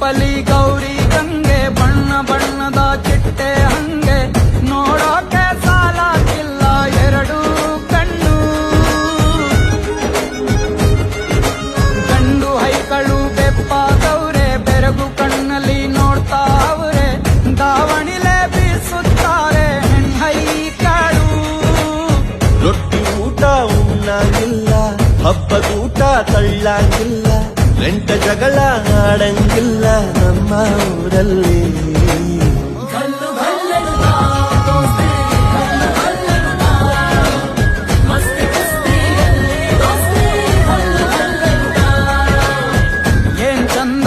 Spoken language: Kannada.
ರೂಪಲಿ ಗೌರಿ ಗಂಗೆ, ಬಣ್ಣ ಬಣ್ಣದ ಚಿಟ್ಟೆ ಹಂಗೆ. ನೋಡೋಕೆ ಸಾಲಾಗಿಲ್ಲ ಎರಡು ಕಣ್ಣು. ಗಂಡು ಹೈಕಳು ಬೆಪ್ಪಾದವ್ರೆ ಬೆರಗು ಕಣ್ಣಲ್ಲಿ ನೋಡ್ತಾ ಅವರೆ. ದಾವಣಿಲೆ ಬೀಸುತ್ತಾರೆ ಹೆಣ್ಣೈಕಳು ರೊಟ್ಟಿ ಊಟ ಉಣ್ಣಾಗಿಲ್ಲ ಹಬ್ಬದೂಟ ತಳ್ಳಂಗಿಲ್ಲ. ನೆಂಟ ಜಗಳ ಆಡಂಗಿಲ್ಲ ನಮ್ಮ ಊರಲ್ಲಿ ಏನ್ ಚಂದ